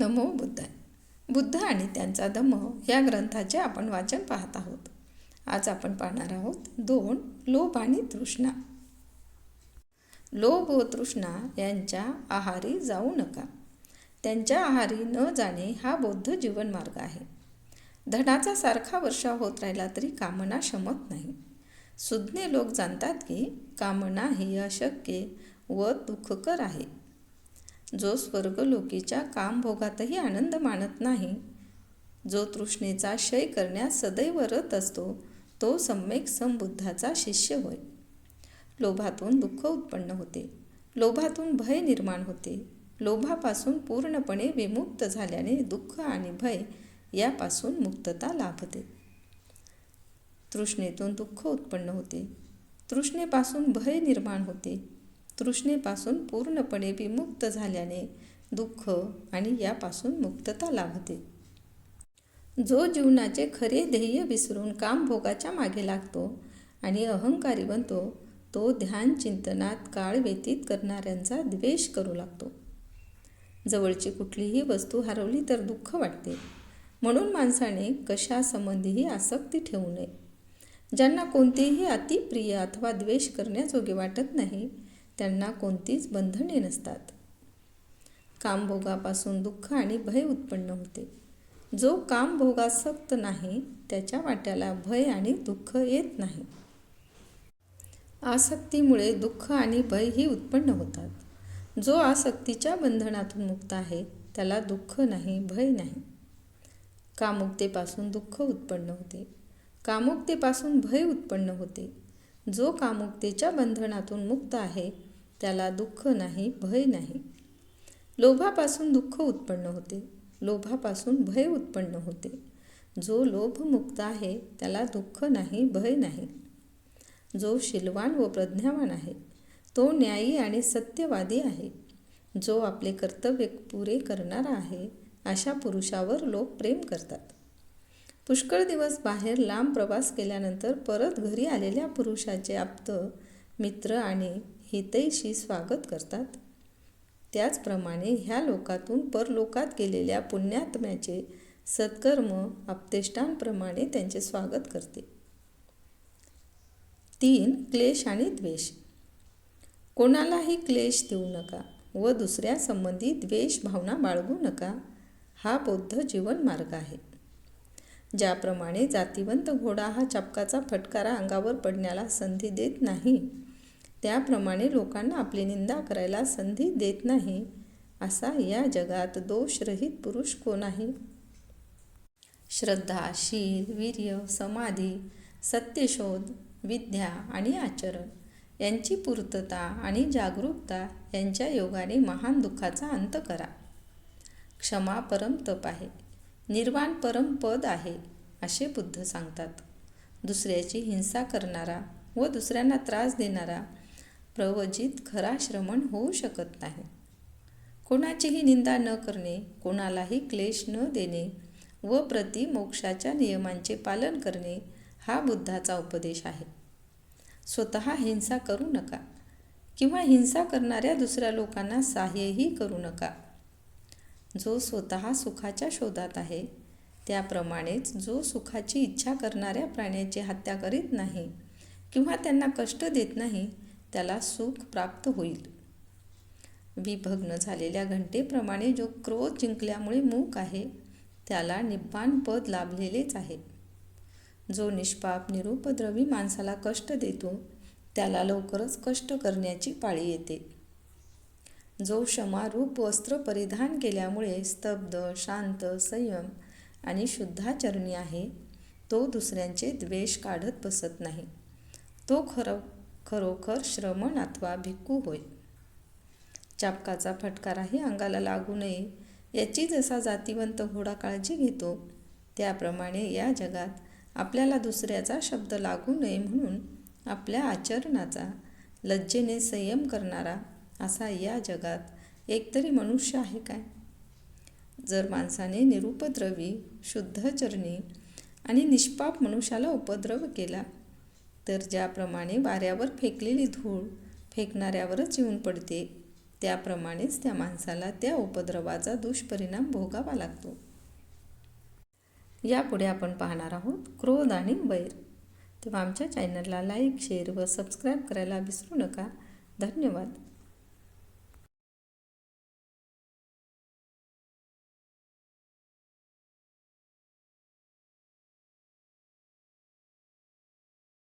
नमो बुद्धाय. बुद्ध आणि त्यांचा धम्म या ग्रंथाचे आपण वाचन पाहत आहोत. आज आपण पाहणार आहोत दोन लोभ आणि तृष्णा. लोभ व तृष्णा यांच्या आहारी जाऊ नका. त्यांच्या आहारी न जाणे हा बौद्ध जीवनमार्ग आहे. धनाचा सारखा वर्षा होत राहिला तरी कामना शमत नाही. सुज्ञ लोक जाणतात की कामना ही अशक्य व दुःखकर आहे. जो स्वर्गलोकीच्या कामभोगातही आनंद मानत नाही. जो तृष्णेचा क्षय करण्यास सदैव रत असतो तो सम्यक समबुद्धाचा शिष्य होय. लोभातून दुःख उत्पन्न होते. लोभातून भय निर्माण होते. लोभापासून पूर्णपणे विमुक्त झाल्याने दुःख आणि भय यापासून मुक्तता लाभते. तृष्णेतून दुःख उत्पन्न होते. तृष्णेपासून भय निर्माण होते. तृष्णेपासून पूर्णपणे विमुक्त झाल्याने दुःख आणि यापासून मुक्तता लाभते. जो जीवनाचे खरे ध्येय विसरून कामभोगाच्या मागे लागतो आणि अहंकारी बनतो तो ध्यान चिंतनात काळ व्यतीत करणाऱ्यांचा द्वेष करू लागतो. जवळची कुठलीही वस्तू हरवली तर दुःख वाटते. म्हणून माणसाने कशासंबंधीही आसक्ती ठेवू नये. ज्यांना कोणतेही अतिप्रिय अथवा द्वेष करण्याजोगे वाटत नाही त्यांना कोणतीच बंधने नसतात. कामभोगापासून दुःख आणि भय उत्पन्न होते. जो कामभोगासक्त नाही त्याच्या वाट्याला भय आणि दुःख येत नाही. आसक्तीमुळे दुःख आणि भय ही उत्पन्न होतात. जो आसक्तीच्या बंधनातून मुक्त आहे त्याला दुःख नाही भय नाही. कामुकतेपासून दुःख उत्पन्न होते. कामुकतेपासून भय उत्पन्न होते. जो कामुकतेच्या बंधनातून मुक्त आहे त्याला दुःख नाही भय नाही. लोभापासून दुःख उत्पन्न होते. लोभापासून भय उत्पन्न होते. जो लोभमुक्त आहे त्याला दुःख नाही भय नाही. जो शिलवान व प्रज्ञावान आहे तो न्यायी आणि सत्यवादी आहे. जो आपले कर्तव्य पुरे करणारा आहे अशा पुरुषावर लोक प्रेम करतात. पुष्कळ दिवस बाहेर लांब प्रवास केल्यानंतर परत घरी आलेल्या पुरुषाचे आप्त मित्र आणि हितैषी स्वागत करतात. त्याचप्रमाणे ह्या लोकातून परलोकात गेलेल्या पुण्यात्म्याचे सत्कर्म आपतेष्टांप्रमाणे त्यांचे स्वागत करते. तीन क्लेश आणि द्वेष. कोणालाही क्लेश देऊ नका व दुसऱ्या संबंधी द्वेष भावना बाळगू नका. हा बौद्ध जीवन मार्ग आहे. ज्याप्रमाणे जातिवंत घोडा हा चपकाचा फटकारा अंगावर पडण्याला संधी देत नाही त्याप्रमाणे लोकांना आपली निंदा करायला संधी देत नाही असा या जगात दोषरहित पुरुष कोण आहे? श्रद्धा शील वीर्य समाधी सत्यशोध विद्या आणि आचरण यांची पूर्तता आणि जागरूकता यांच्या योगाने महान दुःखाचा अंत करा. क्षमा परम तप आहे निर्वाण परम पद आहे असे बुद्ध सांगतात. दुसऱ्याची हिंसा करणारा व दुसऱ्यांना त्रास देणारा प्रवजित खरा श्रमण होऊ शकत नाही. कोणाचीही निंदा न करणे कोणालाही क्लेश न देणे व प्रति मोक्षाच्या नियमांचे पालन करणे हा बुद्धाचा उपदेश आहे. स्वतः हिंसा करू नका किंवा हिंसा करणाऱ्या दुसऱ्या लोकांना सहाय्यही करू नका. जो स्वतः सुखाच्या शोधात आहे त्याप्रमाणेच जो सुखाची इच्छा करणाऱ्या प्राण्याची हत्या करीत नाही किंवा त्यांना कष्ट देत नाही त्याला सुख प्राप्त होईल. विभग्न झालेल्या घंटेप्रमाणे जो क्रोध जिंकल्यामुळे मूक आहे त्याला निब्बान पद लाभलेलेच आहे. जो निष्पाप निरुपद्रवी माणसाला कष्ट देतो त्याला लवकरच कष्ट करण्याची पाळी येते. जो क्षमारूप वस्त्र परिधान केल्यामुळे स्तब्ध शांत संयम आणि शुद्धाचरणी आहे तो दुसऱ्यांचे द्वेष काढत बसत नाही. तो खरं खरोखर श्रमण अथवा भिक्खू होय. चापकाचा फटकाराही अंगाला लागू नये याची जसा जातिवंत घोडा काळजी घेतो त्याप्रमाणे या जगात आपल्याला दुसऱ्याचा शब्द लागू नये म्हणून आपल्या आचरणाचा लज्जेने संयम करणारा असा या जगात एकतरी मनुष्य आहे काय? जर माणसाने निरुपद्रवी शुद्धचरणी आणि निष्पाप मनुष्याला उपद्रव केला तर ज्याप्रमाणे वाऱ्यावर फेकलेली धूळ फेकणाऱ्यावरच येऊन पडते त्याप्रमाणेच त्या माणसाला त्या उपद्रवाचा दुष्परिणाम भोगावा लागतो. यापुढे आपण पाहणार आहोत क्रोध आणि वैर. तेव्हा आमच्या चॅनलला लाईक शेअर व सबस्क्राईब करायला विसरू नका. धन्यवाद.